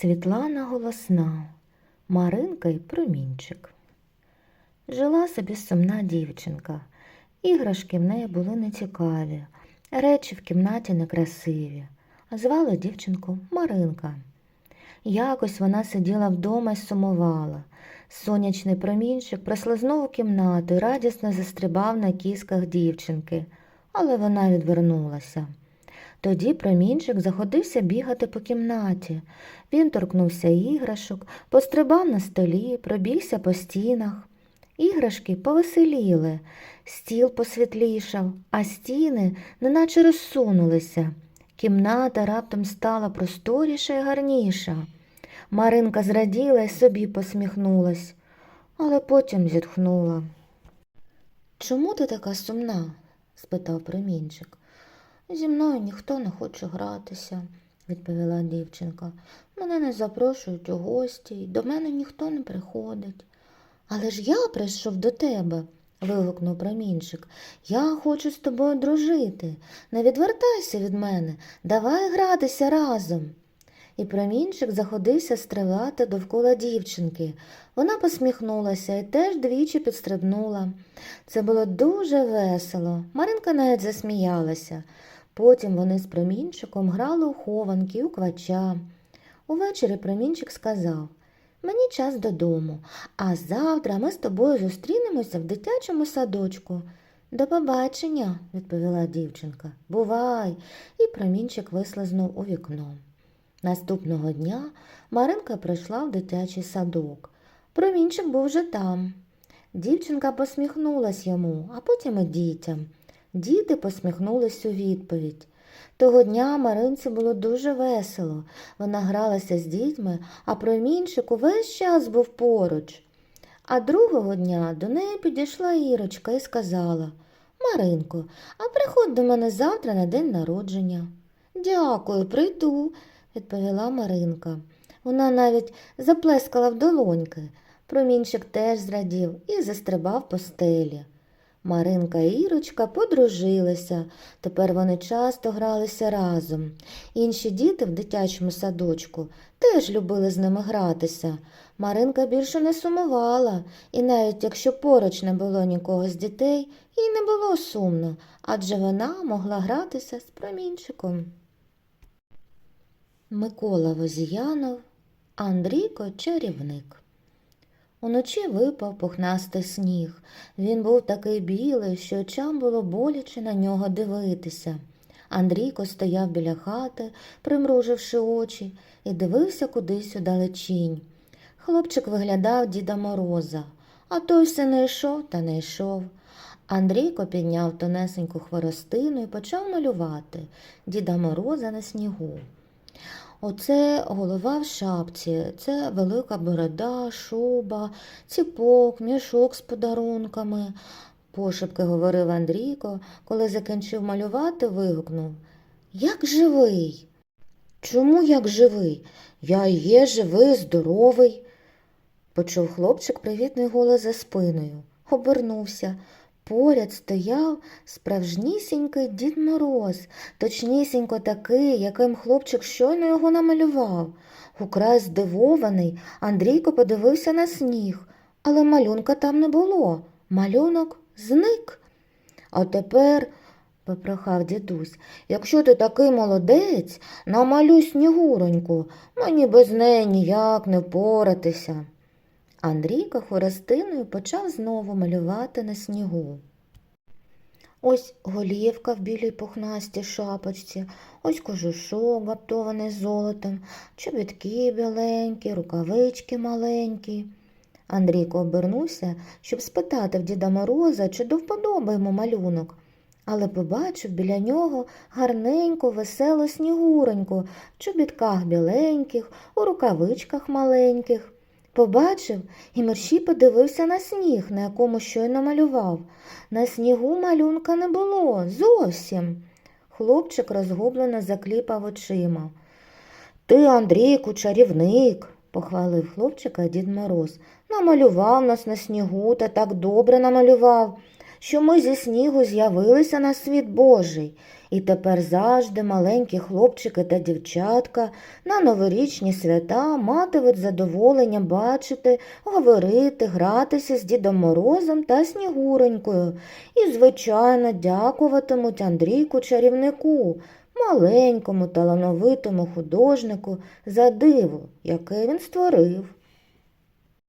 Світлана голосна, Маринка й промінчик. Жила собі сумна дівчинка. Іграшки в неї були нецікаві, речі в кімнаті некрасиві. А звали дівчинку Маринка. Якось вона сиділа вдома й сумувала. Сонячний промінчик прослизнув у кімнату і радісно застрибав на кісках дівчинки, але вона відвернулася. Тоді промінчик заходився бігати по кімнаті. Він торкнувся іграшок, пострибав на столі, пробігся по стінах. Іграшки повеселіли, стіл посвітлішав, а стіни неначе розсунулися. Кімната раптом стала просторіша і гарніша. Маринка зраділа й собі посміхнулась, але потім зітхнула. Чому ти така сумна? спитав промінчик. Зі мною ніхто не хоче гратися, відповіла дівчинка. Мене не запрошують у гості, до мене ніхто не приходить. Але ж я прийшов до тебе, вигукнув промінчик. Я хочу з тобою дружити. Не відвертайся від мене, давай гратися разом. І промінчик заходився стрибати довкола дівчинки. Вона посміхнулася і теж двічі підстрибнула. Це було дуже весело. Маринка навіть засміялася. Потім вони з промінчиком грали у хованки, у квача. Увечері промінчик сказав Мені час додому, а завтра ми з тобою зустрінемося в дитячому садочку. До побачення, відповіла дівчинка. Бувай. І промінчик вислизнув у вікно. Наступного дня Маринка прийшла в дитячий садок. Промінчик був вже там. Дівчинка посміхнулась йому, а потім і дітям. Діти посміхнулись у відповідь. Того дня Маринці було дуже весело. Вона гралася з дітьми, а промінчик увесь час був поруч. А другого дня до неї підійшла Ірочка і сказала Маринко, а приходь до мене завтра на день народження. Дякую, прийду, відповіла Маринка. Вона навіть заплескала в долоньки. Промінчик теж зрадів і застрибав по стелі. Маринка і Ірочка подружилися. Тепер вони часто гралися разом. Інші діти в дитячому садочку теж любили з ними гратися. Маринка більше не сумувала, і навіть якщо поруч не було нікого з дітей, їй не було сумно, адже вона могла гратися з промінчиком. Микола Возіянов, Андрійко чарівник. Уночі випав пухнастий сніг. Він був такий білий, що очам було боляче на нього дивитися. Андрійко стояв біля хати, примруживши очі, і дивився кудись удалечінь. Хлопчик виглядав Діда Мороза, а той все не йшов та не йшов. Андрійко підняв тонесеньку хворостину і почав малювати Діда Мороза на снігу. Оце голова в шапці, це велика борода, шуба, ціпок, мішок з подарунками, пошепки говорив Андрійко, коли закінчив малювати, вигукнув Як живий? Чому як живий? Я є живий, здоровий. Почув хлопчик привітний голос за спиною. Обернувся. Поряд стояв справжнісінький Дід Мороз, точнісінько такий, яким хлопчик щойно його намалював. Украй здивований, Андрійко подивився на сніг, але малюнка там не було. Малюнок зник. А тепер, попрохав дідусь, якщо ти такий молодець, намалюй снігуроньку, мені без неї ніяк не впоратися. Андрійко хворостиною почав знову малювати на снігу. Ось голівка в білій пухнастій шапочці, ось кожушок, гаптований золотом, чобітки біленькі, рукавички маленькі. Андрійко обернувся, щоб спитати в Діда Мороза, чи до вподоби йому малюнок, але побачив біля нього гарненьку, веселу снігуроньку, в чобітках біленьких, у рукавичках маленьких. Побачив і мерщій подивився на сніг, на якому щойно малював. На снігу малюнка не було зовсім. Хлопчик розгублено закліпав очима. Ти, Андрійку, чарівник, похвалив хлопчика дід Мороз. Намалював нас на снігу та так добре намалював. Що ми зі снігу з'явилися на світ Божий, і тепер завжди маленькі хлопчики та дівчатка на новорічні свята матимуть задоволення бачити, говорити, гратися з Дідом Морозом та Снігуренькою і, звичайно, дякуватимуть Андрійку чарівнику, маленькому талановитому художнику за диво, яке він створив.